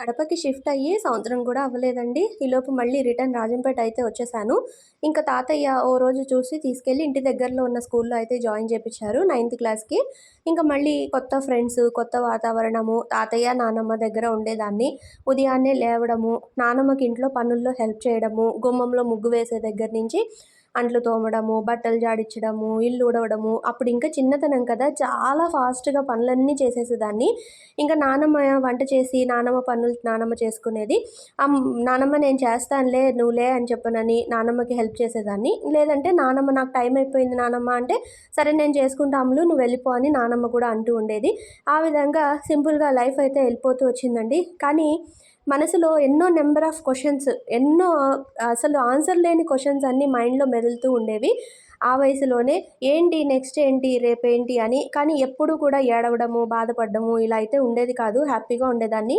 కడపకి shift అయ్యి సంవత్సరం కూడా అవ్వలేదండి. ఈలోపు మళ్ళీ రిటర్న్ రాజంపేట అయితే వచ్చేసాను. ఇంకా తాతయ్య ఓ రోజు చూసి తీసుకెళ్ళి ఇంటి దగ్గరలో ఉన్న స్కూల్లో అయితే జాయిన్ చేపించారు నైన్త్ క్లాస్కి. ఇంకా మళ్ళీ కొత్త ఫ్రెండ్స్ కొత్త వాతావరణము తాతయ్య నానమ్మ దగ్గర ఉండేదాన్ని. ఉదయాన్నే లేవడము నానమ్మకి ఇంట్లో పనుల్లో హెల్ప్ చేయడము గుమ్మంలో ముగ్గు వేసే దగ్గర నుంచి అంట్లు తోమడము బట్టలు జాడించడము ఇల్లు ఊడవడము. అప్పుడు ఇంకా చిన్నతనం కదా చాలా ఫాస్ట్గా పనులన్నీ చేసేసేదాన్ని. ఇంకా నానమ్మ వంట చేసి నానమ్మ పనులు నానమ్మ చేసుకునేది. నానమ్మ నేను చేస్తానులే నువ్వులే అని చెప్పనని నానమ్మకి హెల్ప్ చేసేదాన్ని. లేదంటే నానమ్మ నాకు టైం అయిపోయింది నానమ్మ అంటే సరే నేను చేసుకుంటాములు నువ్వు వెళ్ళిపో అని నానమ్మ కూడా అంటూ ఉండేది. ఆ విధంగా సింపుల్గా లైఫ్ అయితే వెళ్ళిపోతూ వచ్చిందండి. కానీ మనసులో ఎన్నో నెంబర్ ఆఫ్ క్వశ్చన్స్ ఎన్నో అసలు ఆన్సర్ లేని క్వశ్చన్స్ అన్నీ మైండ్లో మెదులుతూ ఉండేవి. ఆ వయసులోనే ఏంటి నెక్స్ట్ ఏంటి రేపేంటి అని కానీ ఎప్పుడు కూడా ఏడవడము బాధపడము ఇలా అయితే ఉండేది కాదు. హ్యాపీగా ఉండేదాన్ని.